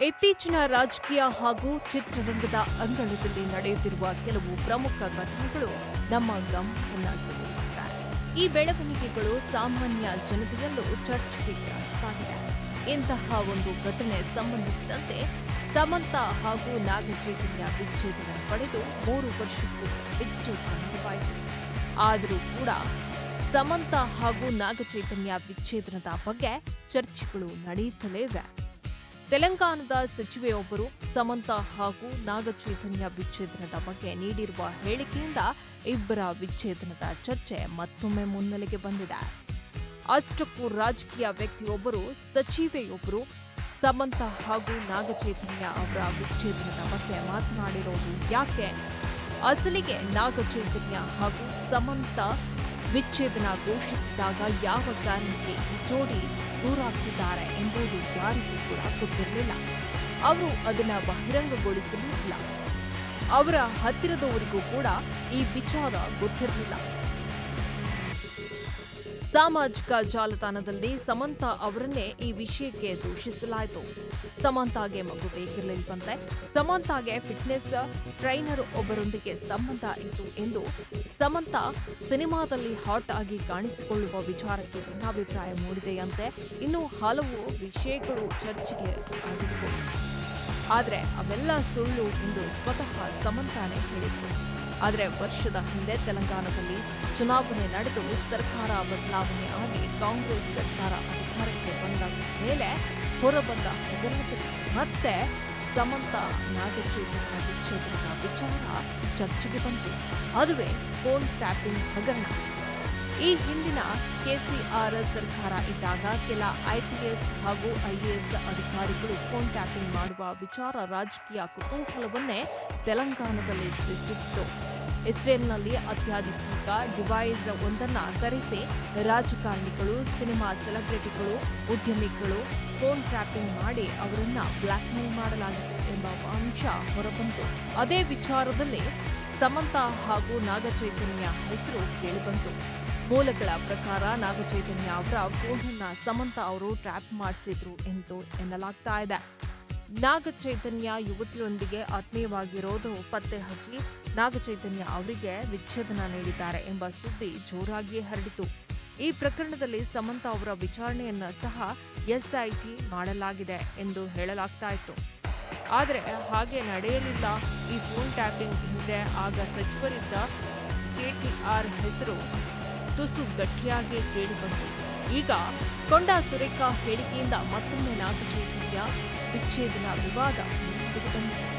ಇತ್ತೀಚಿನ ರಾಜಕೀಯ ಹಾಗೂ ಚಿತ್ರರಂಗದ ಅಂಗಳದಲ್ಲಿ ನಡೆಯುತ್ತಿರುವ ಕೆಲವು ಪ್ರಮುಖ ಘಟನೆಗಳು ನಮ್ಮ ಗಮನ. ಈ ಬೆಳವಣಿಗೆಗಳು ಸಾಮಾನ್ಯ ಜನತೆಯಲ್ಲೂ ಚರ್ಚೆಗೆ ಇಂತಹ ಒಂದು ಘಟನೆ ಸಂಬಂಧಿಸಿದಂತೆ ಸಮಂತ ಹಾಗೂ ನಾಗಚೈತನ್ಯ ವಿಚ್ಛೇದನ ಪಡೆದು ಮೂರು ವರ್ಷಕ್ಕೂ ಹೆಚ್ಚು ಸಮಯವಾಯಿತು. ಆದರೂ ಕೂಡ ಸಮಂತ ಹಾಗೂ ನಾಗಚೈತನ್ಯ ವಿಚ್ಛೇದನದ ಬಗ್ಗೆ ಚರ್ಚೆಗಳು ನಡೆಯುತ್ತಲೇ ಇವೆ. ತೆಲಂಗಾಣದ ಸಚಿವೆಯೊಬ್ಬರು ಸಮಂತ ಹಾಗೂ ನಾಗಚೈತನ್ಯ ವಿಚ್ಛೇದನದ ಬಗ್ಗೆ ನೀಡಿರುವ ಹೇಳಿಕೆಯಿಂದ ಇಬ್ಬರ ವಿಚ್ಛೇದನದ ಚರ್ಚೆ ಮತ್ತೊಮ್ಮೆ ಮುನ್ನೆಲೆಗೆ ಬಂದಿದೆ. ಅಷ್ಟಕ್ಕೂ ರಾಜಕೀಯ ವ್ಯಕ್ತಿಯೊಬ್ಬರು, ಸಚಿವೆಯೊಬ್ಬರು ಸಮಂತ ಹಾಗೂ ನಾಗಚೈತನ್ಯ ಅವರ ವಿಚ್ಛೇದನದ ಬಗ್ಗೆ ಮಾತನಾಡಿರೋದು ಯಾಕೆ? ಅಸಲಿಗೆ ನಾಗಚೈತನ್ಯ ಹಾಗೂ ಸಮಂತ ವಿಚ್ಛೇದನ ಘೋಷಿಸಿದಾಗ ಯಾವ ಕಾರಣಕ್ಕೆ ಈ ಜೋಡಿ ದೂರಾಗ್ತಿದ್ದಾರೆ ಎಂಬುದು ಯಾರಿಗೂ ಕೂಡ ಗೊತ್ತಿರಲಿಲ್ಲ. ಅವರು ಅದನ್ನು ಬಹಿರಂಗಗೊಳಿಸಲಿಲ್ಲ. ಅವರ ಹತ್ತಿರದವರಿಗೂ ಕೂಡ ಈ ವಿಚಾರ ಗೊತ್ತಿರಲಿಲ್ಲ. ಸಾಮಾಜಿಕ ಜಾಲತಾಣದಲ್ಲಿ ಸಮಂತ ಅವರನ್ನೇ ಈ ವಿಷಯಕ್ಕೆ ದೂಷಿಸಲಾಯಿತು. ಸಮಂತಾಗೆ ಮಗು ಬೇಕಿರಲಿಲ್ವಂತೆ, ಸಮಂತಾಗೆ ಫಿಟ್ನೆಸ್ ಟ್ರೈನರ್ ಒಬ್ಬರೊಂದಿಗೆ ಸಂಬಂಧ ಇತ್ತು ಎಂದು ಸಮಂತ ಸಿನಿಮಾದಲ್ಲಿ ಹಾಟ್ ಆಗಿ ಕಾಣಿಸಿಕೊಳ್ಳುವ ವಿಚಾರಕ್ಕೆ ಭಿನ್ನಾಭಿಪ್ರಾಯ ಮೂಡಿದೆಯಂತೆ, ಇನ್ನು ಹಲವು ವಿಷಯಗಳು ಚರ್ಚೆಗೆ ಆಗಿದ್ದವು ಆದರೆ ಅವೆಲ್ಲ ಸುಳ್ಳು ಎಂದು ಸ್ವತಃ ಸಮಂತಾನೆ ಹೇಳಿದ್ರು. ಆದರೆ ವರ್ಷದ ಹಿಂದೆ ತೆಲಂಗಾಣದಲ್ಲಿ ಚುನಾವಣೆ ನಡೆದು ಸರ್ಕಾರ ಬದಲಾವಣೆ ಆಗಿ ಕಾಂಗ್ರೆಸ್ ಸರ್ಕಾರ ಅಧಿಕಾರಕ್ಕೆ ಬಂದ ಮೇಲೆ ಹೊರಬಂದ ಹಗರಣ ಮತ್ತೆ ಸಮಂತ ನಾಗಚೇತನ ವಿಚ್ಛೇದನದ ವಿಚಾರ ಚರ್ಚೆಗೆ ಬಂತು. ಅದುವೇ ಫೋನ್ ಟ್ಯಾಪಿಂಗ್ ಹಗರಣ. ಈ ಹಿಂದಿನ ಕೆಸಿಆರ್ ಸರ್ಕಾರ ಇದ್ದಾಗ ಕೆಲ ಐಪಿಎಸ್ ಹಾಗೂ ಐಎಎಸ್ ಅಧಿಕಾರಿಗಳು ಫೋನ್ ಟ್ಯಾಪಿಂಗ್ ಮಾಡುವ ವಿಚಾರ ರಾಜಕೀಯ ಕುತೂಹಲವನ್ನೇ ತೆಲಂಗಾಣದಲ್ಲಿ ಸೃಷ್ಟಿಸಿತು. ಇಸ್ರೇಲ್ನಲ್ಲಿ ಅತ್ಯಾಧುನಿಕ ಡಿವೈಸ್ ಒಂದನ್ನು ತರಿಸಿ ರಾಜಕಾರಣಿಗಳು, ಸಿನಿಮಾ ಸೆಲೆಬ್ರಿಟಿಗಳು, ಉದ್ಯಮಿಗಳು ಫೋನ್ ಟ್ರ್ಯಾಪಿಂಗ್ ಮಾಡಿ ಅವರನ್ನು ಬ್ಲಾಕ್ಮೇಲ್ ಮಾಡಲಾಗಿತ್ತು ಎಂಬ ಅಂಶ ಹೊರಬಂತು. ಅದೇ ವಿಚಾರದಲ್ಲಿ ಸಮಂತ ಹಾಗೂ ನಾಗಚೈತನ್ಯ ಹೆಸರು ಕೇಳಿಬಂತು. ಮೂಲಗಳ ಪ್ರಕಾರ ನಾಗಚೈತನ್ಯ ಅವರ ಫೋನನ್ನ ಸಮಂತ ಅವರು ಟ್ರ್ಯಾಪ್ ಮಾಡಿಸಿದ್ರು ಎಂದು ಎನ್ನಲಾಗ್ತಾ ಇದೆ. ನಾಗಚೈತನ್ಯ ಯುವತಿಯೊಂದಿಗೆ ಆತ್ಮೀಯವಾಗಿರೋದು ಪತ್ತೆ ಹಚ್ಚಿ ನಾಗಚೈತನ್ಯ ಅವರಿಗೆ ವಿಚ್ಛೇದನ ನೀಡಿದ್ದಾರೆ ಎಂಬ ಸುದ್ದಿ ಜೋರಾಗಿಯೇ ಹರಡಿತು. ಈ ಪ್ರಕರಣದಲ್ಲಿ ಸಮಂತ ಅವರ ವಿಚಾರಣೆಯನ್ನು ಸಹ ಎಸ್ಐಟಿ ಮಾಡಲಾಗಿದೆ ಎಂದು ಹೇಳಲಾಗ್ತಾ ಇತ್ತು. ಆದರೆ ಹಾಗೆ ನಡೆಯಲಿಲ್ಲ. ಈ ಫೋನ್ ಟ್ಯಾಪಿಂಗ್ ಹಿಂದೆ ಆಗ ಸಚಿವರಿದ್ದ ಕೆಟಿಆರ್ ಹೆಸರು ತುಸು ಗಟ್ಟಿಯಾಗಿ ಕೇಳಿಬಂತು. ಈಗ ಕೊಂಡ ಸುರೇಖಾ ಹೇಳಿಕೆಯಿಂದ ಮತ್ತೊಮ್ಮೆ ನಾಟಕೀಯ ವಿಚ್ಛೇದನ ವಿವಾದ ಮುಂದುವರೆದು ಬಂದಿದೆ.